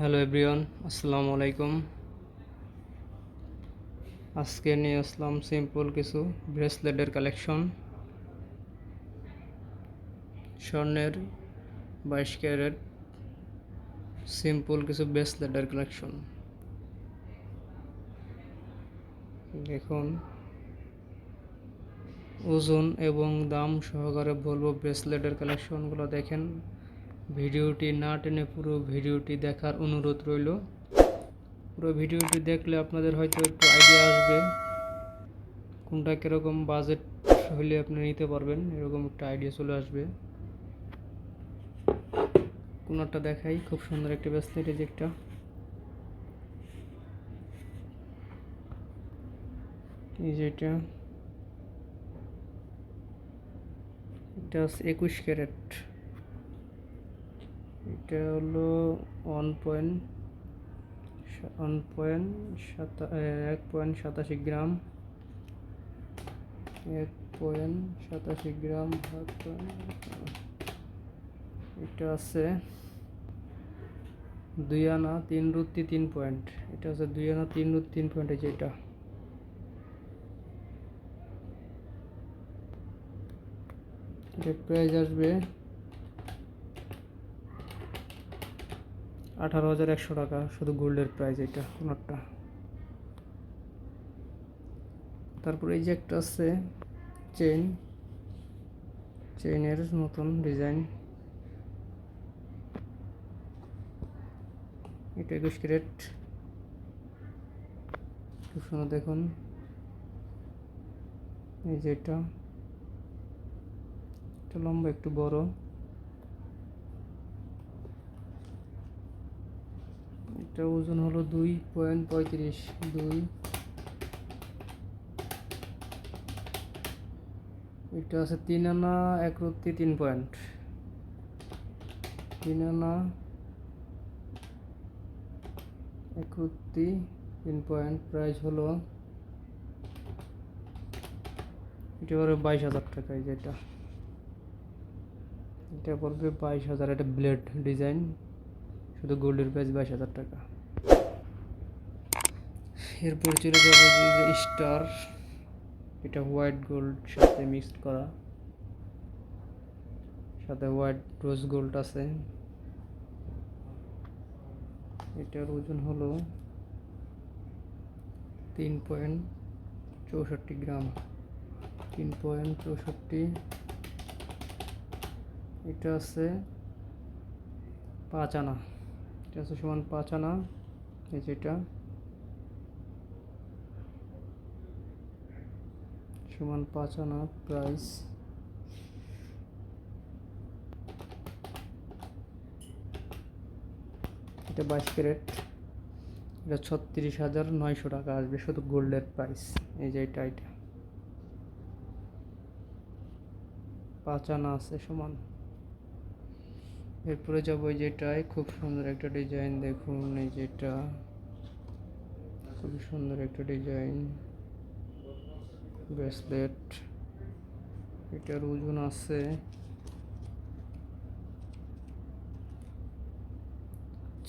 Hello everyone আসসালামু আলাইকুম আজকে নিয়ে আসলাম সিম্পল কিছু ব্রেসলেটের কালেকশন স্বর্ণের বাইশ ক্যারেট সিম্পল কিছু ব্রেসলেটের কালেকশন দেখুন। ওজন এবং দাম সহকারে বলব ব্রেসলেটের কালেকশনগুলো দেখেন। ভিডিওটি না টেনে পুরো ভিডিওটি দেখার অনুরোধ রইল। পুরো ভিডিওটি দেখলে আপনাদের হয়তো একটু আইডিয়া আসবে, কোনটা কীরকম বাজেট হলে আপনি নিতে পারবেন, এরকম একটা আইডিয়া চলে আসবে। কোনটা দেখাই? খুব সুন্দর একটা ব্রেসলেট এই যে একটা এই যে এটা। এটা একুশ ক্যারেট। এটা হলো ওয়ান পয়েন্ট ওয়ান পয়েন্ট সাতা এক পয়েন্ট সাতাশি গ্রাম। এক পয়েন্ট সাতাশি গ্রাম এটা আছে দুই আনা তিন রুতি তিন পয়েন্ট এটা আছে দুই আনা তিন রুতি তিন পয়েন্ট যে এটা। এটা প্রাইস আসবে আঠারো হাজার একশো টাকা, শুধু গোল্ডের প্রাইস এটা, কোনটা? তারপর এই যে একটা আছে চেইন চেইনের নতুন ডিজাইন এটা একুশ ক্যারেট। খুব সুন্দর দেখুন। এই যে এটা লম্বা, একটু বড়। এটা ওজন হলো দুই পয়েন্ট পঁয়ত্রিশ, দুই। এটা আছে তিন আনা, এক রত্তি, তিন পয়েন্ট। তিন আনা, এক রত্তি, তিন পয়েন্ট। প্রাইস হলো এটা পড়বে বাইশ হাজার টাকায় যেটা এটা। পড়বে বাইশ হাজার, এটা ব্লেড ডিজাইন। শুধু গোল্ডের প্রাইস বাইশ হাজার টাকা। এরপর চলে যাবে যে স্টার এটা হোয়াইট গোল্ড সাথে মিক্সড করা। সাথে হোয়াইট রোজ গোল্ড আছে। এটার ওজন হলো তিন পয়েন্ট চৌষট্টি গ্রাম। তিন পয়েন্ট চৌষট্টি। এটা আছে পাঁচ আনা। এটা সমান পাঁচ আনা, এই যেটা সমান পাঁচ আনা প্রাইস এটা বাইশ ক্যারেট। এটা ছত্রিশ হাজার নয়শো টাকা আসবে শুধু গোল্ডের প্রাইস এই যে এটা এটা। পাঁচ আনা আছে সমান। এরপরে যাব এই যেটায়, খুব সুন্দর একটা ডিজাইন দেখুন এই যেটা। খুবই সুন্দর একটা ডিজাইন ব্রেসলেট এটার ওজন আছে।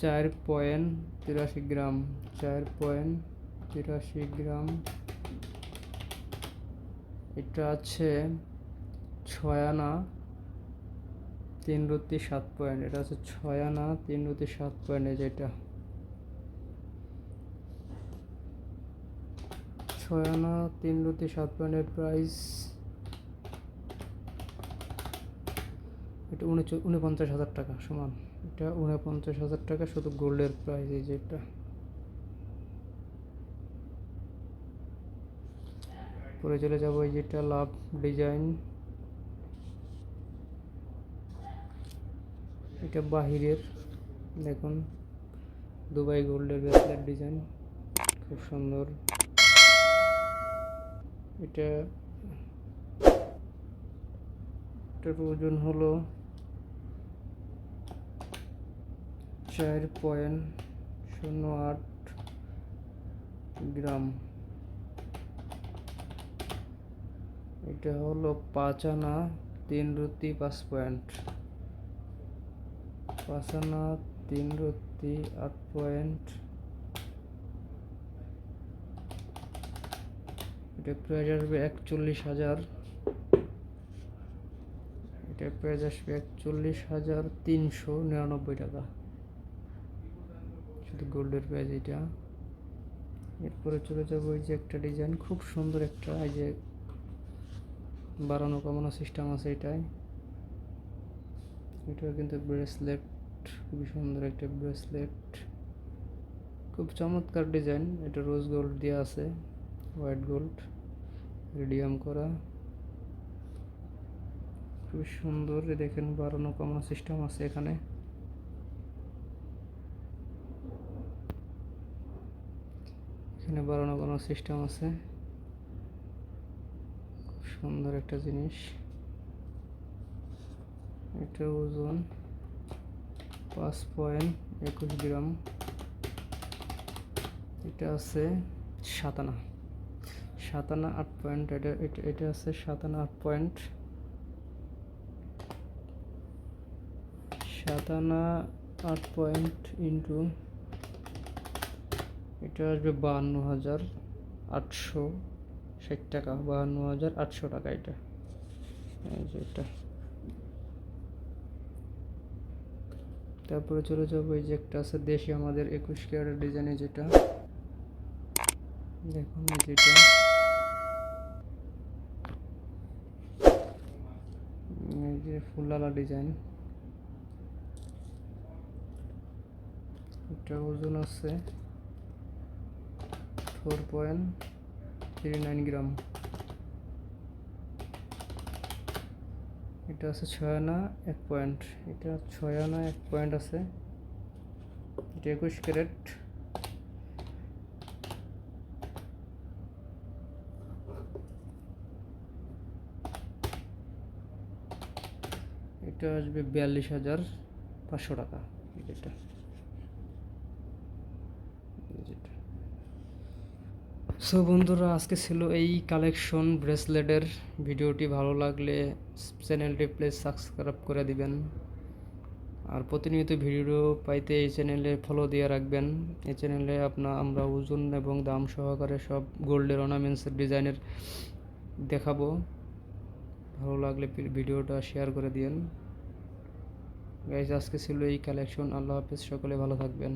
চার পয়েন্ট তিরাশি গ্রাম। চার পয়েন্ট তিরাশি গ্রাম। এটা আছে ছয় আনা তিন রুতি সাত পয়েন্ট, এটা হচ্ছে ছয় আনা, তিন রুতি সাত পয়েন্ট যেটা ছয় আনা, তিন রুতি সাত পয়েন্টের প্রাইস এটা উনপঞ্চাশ হাজার টাকা সমান। এটা উনপঞ্চাশ হাজার টাকা, শুধু গোল্ডের প্রাইস, এই যেটা পরে চলে যাব, এই যেটা লাভ ডিজাইন। এটা বাহিরের। দেখুন, দুবাই গোল্ডের ব্রেসলেট ডিজাইন। খুব সুন্দর। এটা এটার ওজন হলো চার পয়েন্ট শূন্য আট গ্রাম। এটা হলো পাঁচ আনা, তিন রুটি, পাঁচ পয়েন্ট। পাঁচ আনা তিন রুতি যদি আট পয়েন্ট। এটা প্রাইস আসবে একচল্লিশ হাজার। এটা প্রাইস আসবে একচল্লিশ হাজার তিনশো নিরানব্বই টাকা। শুধু গোল্ডের প্রাইস এটা। এরপরে চলে যাব ওই যে একটা ডিজাইন। খুব সুন্দর একটা, এই যে বাড়ানো কমানো সিস্টেম আছে এটাই এটাও কিন্তু ব্রেসলেট খুবই সুন্দর একটা ব্রেসলেট খুব চমৎকার ডিজাইন এটা রোজ গোল্ড দেওয়া আছে হোয়াইট গোল্ড রেডিয়াম করা। খুব সুন্দর। দেখেন বাড়ানো কমানো সিস্টেম আছে এখানে। এখানে বাড়ানো কোনো সিস্টেম আছে। খুব সুন্দর একটা জিনিস। এটা ওজন। পাঁচ পয়েন্ট একুশ গ্রাম। এটা আছে সাতানা। সাতানা আট পয়েন্ট, এটা এটা এটা আছে সাতানা আট পয়েন্ট। সাতানা আট পয়েন্ট ইন্টু, এটা আসবে বাহান্ন হাজার আটশো ষাট টাকা। বাহান্ন হাজার আটশো টাকা এটা। এটা। তারপরে চলে যাব এই যে একটা আছে দেশি আমাদের একুশ ক্যারেট ডিজাইনে যেটা। দেখুন যেটা এই যে ফুলালা ডিজাইন। এটা ওজন আছে four point three nine gram. এটা আছে ছয় আনা এক পয়েন্ট। এটা ছয় আনা এক পয়েন্ট আছে। এটা একুশ ক্যারেট। এটা আসবে বিয়াল্লিশ হাজার পাঁচশো টাকা এটা যেটা সো বন্ধুরা, আজকে ছিল এই কালেকশন ব্রেসলেটের ভিডিওটি। ভালো লাগলে চ্যানেলটি প্লিজ সাবস্ক্রাইব করে দিবেন। আর প্রতিনিয়ত ভিডিও পাইতে এই চ্যানেলে ফলো দিয়ে রাখবেন। এই চ্যানেলে আপনার আমরা ওজন এবং দাম সহকারে সব গোল্ডের অর্নামেন্টসের ডিজাইনের দেখাবো। ভালো লাগলে ভিডিওটা শেয়ার করে দিন গাইজ আজকে ছিল এই কালেকশন আল্লাহ হাফিজ। সকলে ভালো থাকবেন।